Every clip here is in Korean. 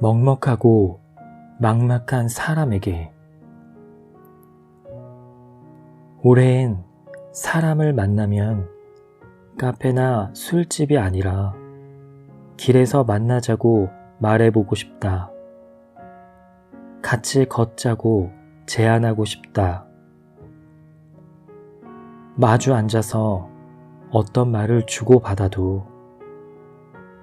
먹먹하고 막막한 사람에게 올해엔 사람을 만나면 카페나 술집이 아니라 길에서 만나자고 말해보고 싶다. 같이 걷자고 제안하고 싶다. 마주 앉아서 어떤 말을 주고받아도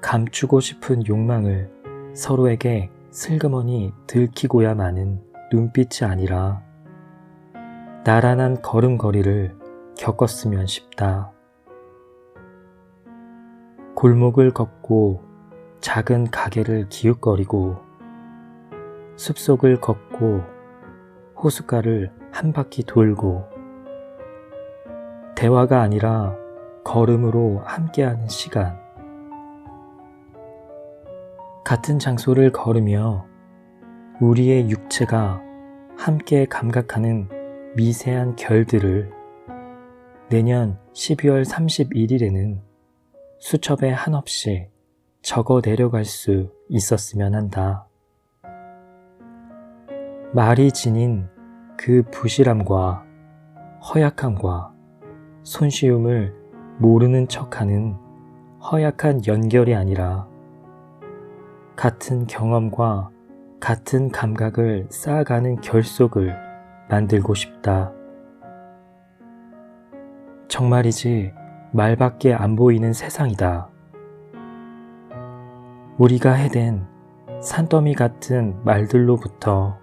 감추고 싶은 욕망을 서로에게 슬그머니 들키고야 마는 눈빛이 아니라 나란한 걸음걸이를 겪었으면 싶다. 골목을 걷고 작은 가게를 기웃거리고 숲속을 걷고 호숫가를 한 바퀴 돌고 대화가 아니라 걸음으로 함께하는 시간. 같은 장소를 걸으며 우리의 육체가 함께 감각하는 미세한 결들을 내년 12월 31일에는 수첩에 한없이 적어 내려갈 수 있었으면 한다. 말이 지닌 그 부실함과 허약함과 손쉬움을 모르는 척하는 허약한 연결이 아니라 같은 경험과 같은 감각을 쌓아가는 결속을 만들고 싶다. 정말이지 말밖에 안 보이는 세상이다. 우리가 해댄 산더미 같은 말들로부터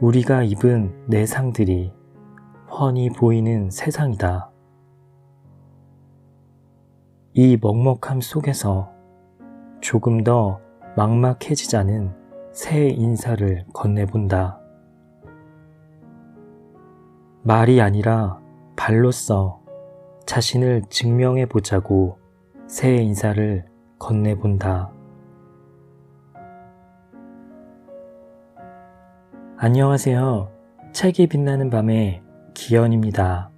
우리가 입은 내상들이 훤히 보이는 세상이다. 이 먹먹함 속에서 조금 더 막막해지자는 새 인사를 건네본다. 말이 아니라 발로써 자신을 증명해 보자고 새 인사를 건네본다. 안녕하세요. 책이 빛나는 밤의 기현입니다.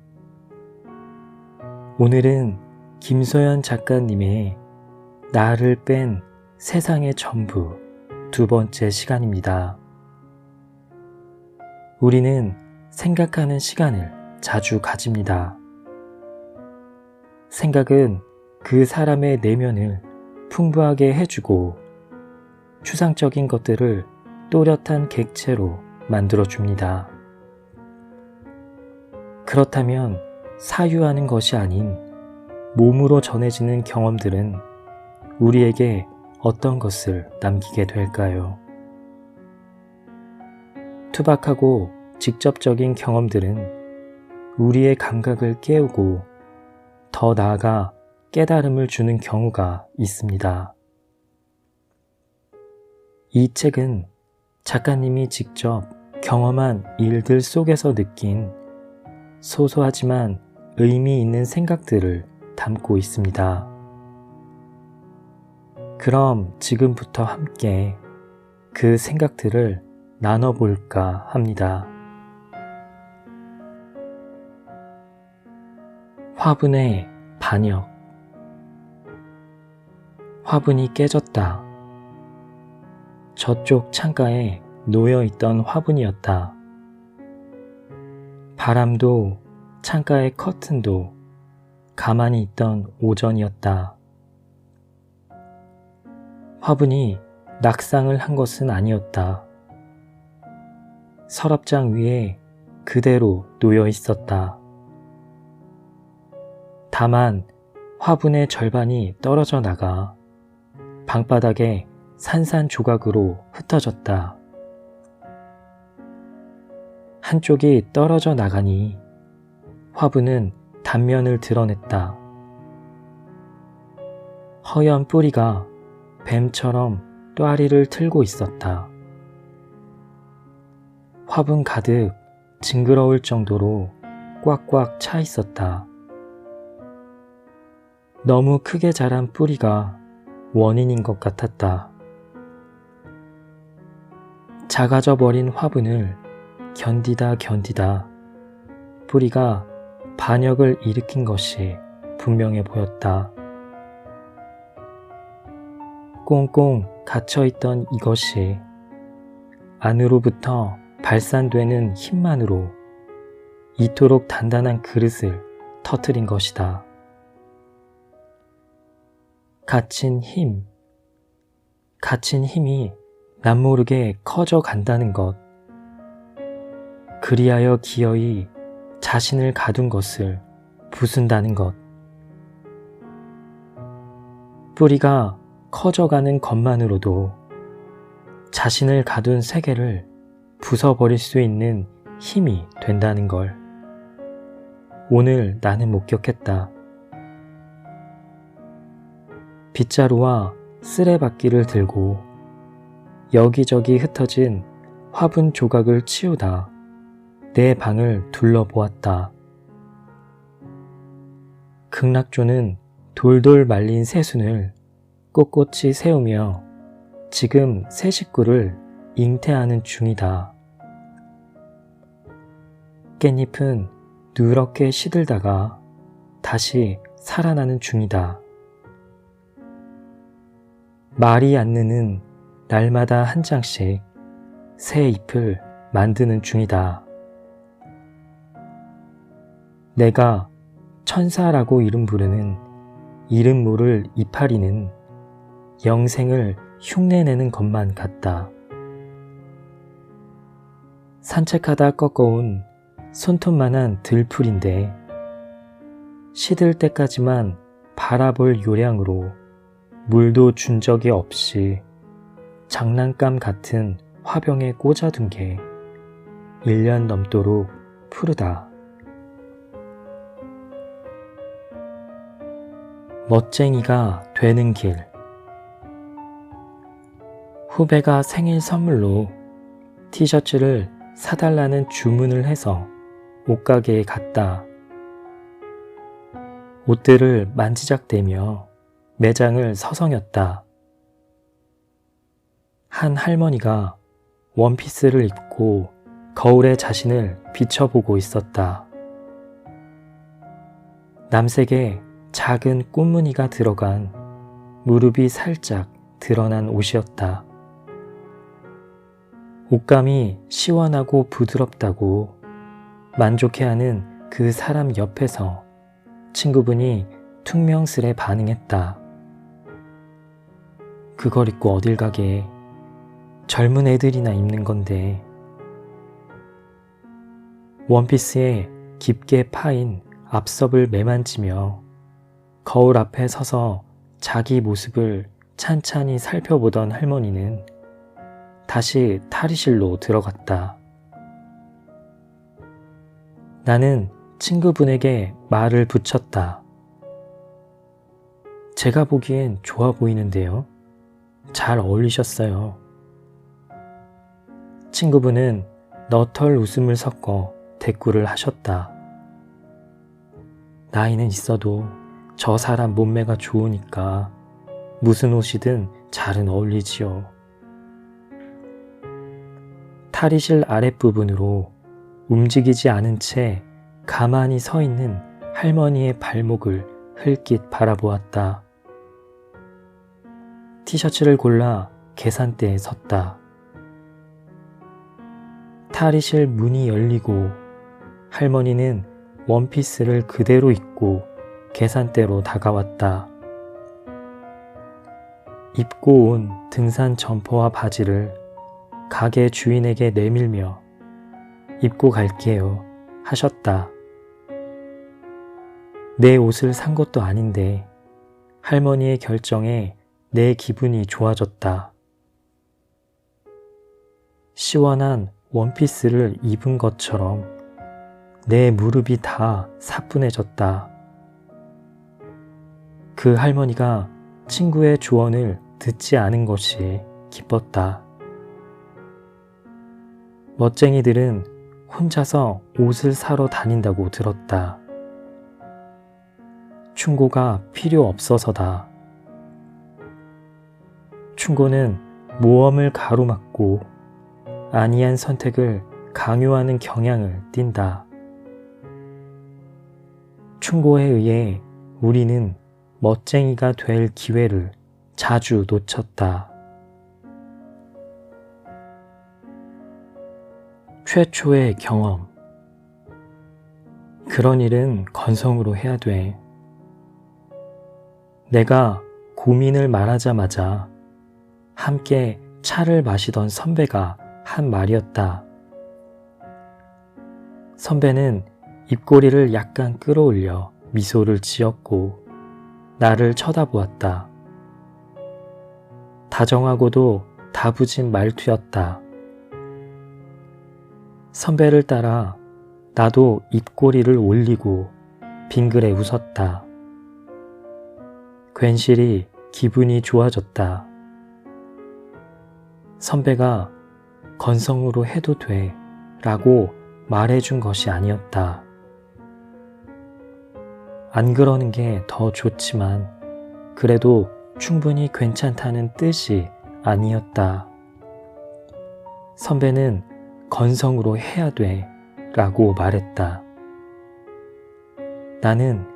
오늘은 김소연 작가님의 나를 뺀 세상의 전부 두 번째 시간입니다. 우리는 생각하는 시간을 자주 가집니다. 생각은 그 사람의 내면을 풍부하게 해주고 추상적인 것들을 또렷한 객체로 만들어줍니다. 그렇다면 사유하는 것이 아닌 몸으로 전해지는 경험들은 우리에게 어떤 것을 남기게 될까요? 투박하고 직접적인 경험들은 우리의 감각을 깨우고 더 나아가 깨달음을 주는 경우가 있습니다. 이 책은 작가님이 직접 경험한 일들 속에서 느낀 소소하지만 의미 있는 생각들을 담고 있습니다. 그럼 지금부터 함께 그 생각들을 나눠볼까 합니다. 화분의 반역 화분이 깨졌다. 저쪽 창가에 놓여 있던 화분이었다. 바람도 창가의 커튼도 가만히 있던 오전이었다. 화분이 낙상을 한 것은 아니었다. 서랍장 위에 그대로 놓여 있었다. 다만 화분의 절반이 떨어져 나가 방바닥에 산산조각으로 흩어졌다. 한쪽이 떨어져 나가니 화분은 단면을 드러냈다. 허연 뿌리가 뱀처럼 또아리를 틀고 있었다. 화분 가득 징그러울 정도로 꽉꽉 차 있었다. 너무 크게 자란 뿌리가 원인인 것 같았다. 작아져 버린 화분을 견디다 견디다 뿌리가 반역을 일으킨 것이 분명해 보였다. 꽁꽁 갇혀있던 이것이 안으로부터 발산되는 힘만으로 이토록 단단한 그릇을 터트린 것이다. 갇힌 힘. 갇힌 힘이 남모르게 커져 간다는 것. 그리하여 기어이 자신을 가둔 것을 부순다는 것. 뿌리가 커져가는 것만으로도 자신을 가둔 세계를 부숴버릴 수 있는 힘이 된다는 걸 오늘 나는 목격했다. 빗자루와 쓰레받기를 들고 여기저기 흩어진 화분 조각을 치우다 내 방을 둘러보았다. 극락조는 돌돌 말린 새순을 꼿꼿이 세우며 지금 새 식구를 잉태하는 중이다. 깻잎은 누렇게 시들다가 다시 살아나는 중이다. 말이 않는 날마다 한 장씩 새 잎을 만드는 중이다. 내가 천사라고 이름 부르는 이름 모를 이파리는 영생을 흉내내는 것만 같다. 산책하다 꺾어온 손톱만한 들풀인데 시들 때까지만 바라볼 요량으로 물도 준 적이 없이 장난감 같은 화병에 꽂아둔 게 1년 넘도록 푸르다. 멋쟁이가 되는 길. 후배가 생일 선물로 티셔츠를 사달라는 주문을 해서 옷가게에 갔다. 옷들을 만지작대며 매장을 서성였다. 한 할머니가 원피스를 입고 거울에 자신을 비춰보고 있었다. 남색에 작은 꽃무늬가 들어간 무릎이 살짝 드러난 옷이었다. 옷감이 시원하고 부드럽다고 만족해하는 그 사람 옆에서 친구분이 퉁명스레 반응했다. 그걸 입고 어딜 가게 젊은 애들이나 입는 건데 원피스에 깊게 파인 앞섭을 매만지며 거울 앞에 서서 자기 모습을 찬찬히 살펴보던 할머니는 다시 탈의실로 들어갔다. 나는 친구분에게 말을 붙였다. 제가 보기엔 좋아 보이는데요. 잘 어울리셨어요. 친구분은 너털 웃음을 섞어 대꾸를 하셨다. 나이는 있어도 저 사람 몸매가 좋으니까 무슨 옷이든 잘은 어울리지요. 탈의실 아랫부분으로 움직이지 않은 채 가만히 서 있는 할머니의 발목을 흘낏 바라보았다. 티셔츠를 골라 계산대에 섰다. 탈의실 문이 열리고 할머니는 원피스를 그대로 입고 계산대로 다가왔다. 입고 온 등산 점퍼와 바지를 가게 주인에게 내밀며 입고 갈게요 하셨다. 내 옷을 산 것도 아닌데 할머니의 결정에 내 기분이 좋아졌다. 시원한 원피스를 입은 것처럼 내 무릎이 다 사뿐해졌다. 그 할머니가 친구의 조언을 듣지 않은 것이 기뻤다. 멋쟁이들은 혼자서 옷을 사러 다닌다고 들었다. 충고가 필요 없어서다. 충고는 모험을 가로막고 아니한 선택을 강요하는 경향을 띈다. 충고에 의해 우리는 멋쟁이가 될 기회를 자주 놓쳤다. 최초의 경험. 그런 일은 건성으로 해야 돼. 내가 고민을 말하자마자 함께 차를 마시던 선배가 한 말이었다. 선배는 입꼬리를 약간 끌어올려 미소를 지었고 나를 쳐다보았다. 다정하고도 다부진 말투였다. 선배를 따라 나도 입꼬리를 올리고 빙그레 웃었다. 괜시리 기분이 좋아졌다. 선배가 건성으로 해도 돼 라고 말해준 것이 아니었다. 안 그러는 게 더 좋지만 그래도 충분히 괜찮다는 뜻이 아니었다. 선배는 건성으로 해야 돼 라고 말했다. 나는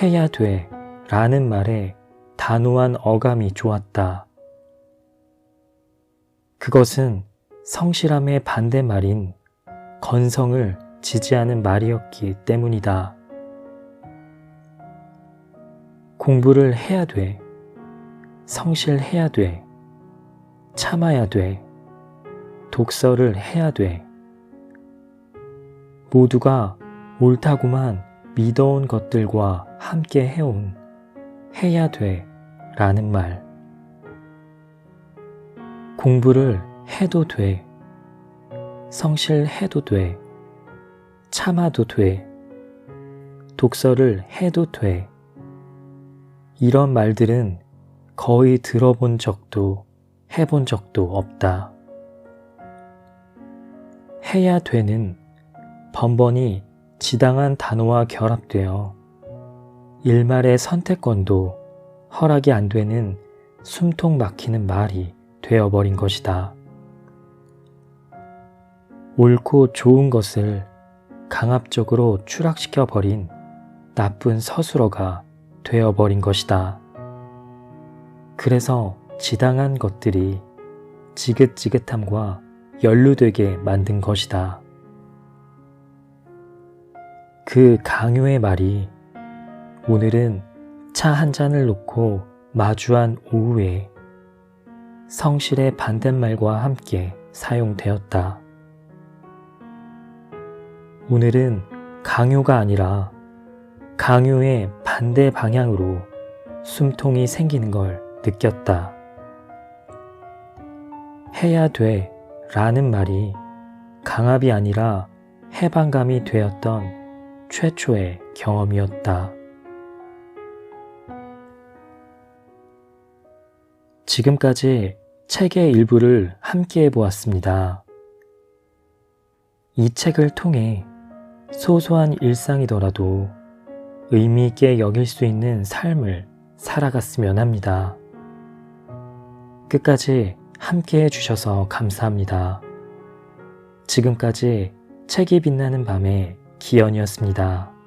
해야 돼 라는 말에 단호한 어감이 좋았다. 그것은 성실함의 반대말인 건성을 지지하는 말이었기 때문이다. 공부를 해야 돼. 성실해야 돼. 참아야 돼. 독서를 해야 돼. 모두가 옳다고만 믿어온 것들과 함께 해온 해야 돼 라는 말. 공부를 해도 돼. 성실해도 돼. 참아도 돼. 독서를 해도 돼. 이런 말들은 거의 들어본 적도 해본 적도 없다. 해야 되는 번번이 지당한 단어와 결합되어 일말의 선택권도 허락이 안 되는 숨통 막히는 말이 되어버린 것이다. 옳고 좋은 것을 강압적으로 추락시켜 버린 나쁜 서술어가 되어버린 것이다. 그래서 지당한 것들이 지긋지긋함과 연루되게 만든 것이다. 그 강요의 말이 오늘은 차 한 잔을 놓고 마주한 오후에 성실의 반대말과 함께 사용되었다. 오늘은 강요가 아니라 강요의 반대 방향으로 숨통이 생기는 걸 느꼈다. 해야 돼 라는 말이 강압이 아니라 해방감이 되었던 최초의 경험이었다. 지금까지 책의 일부를 함께 해보았습니다. 이 책을 통해 소소한 일상이더라도 의미있게 여길 수 있는 삶을 살아갔으면 합니다. 끝까지 함께 해주셔서 감사합니다. 지금까지 책이 빛나는 밤의 기현이었습니다.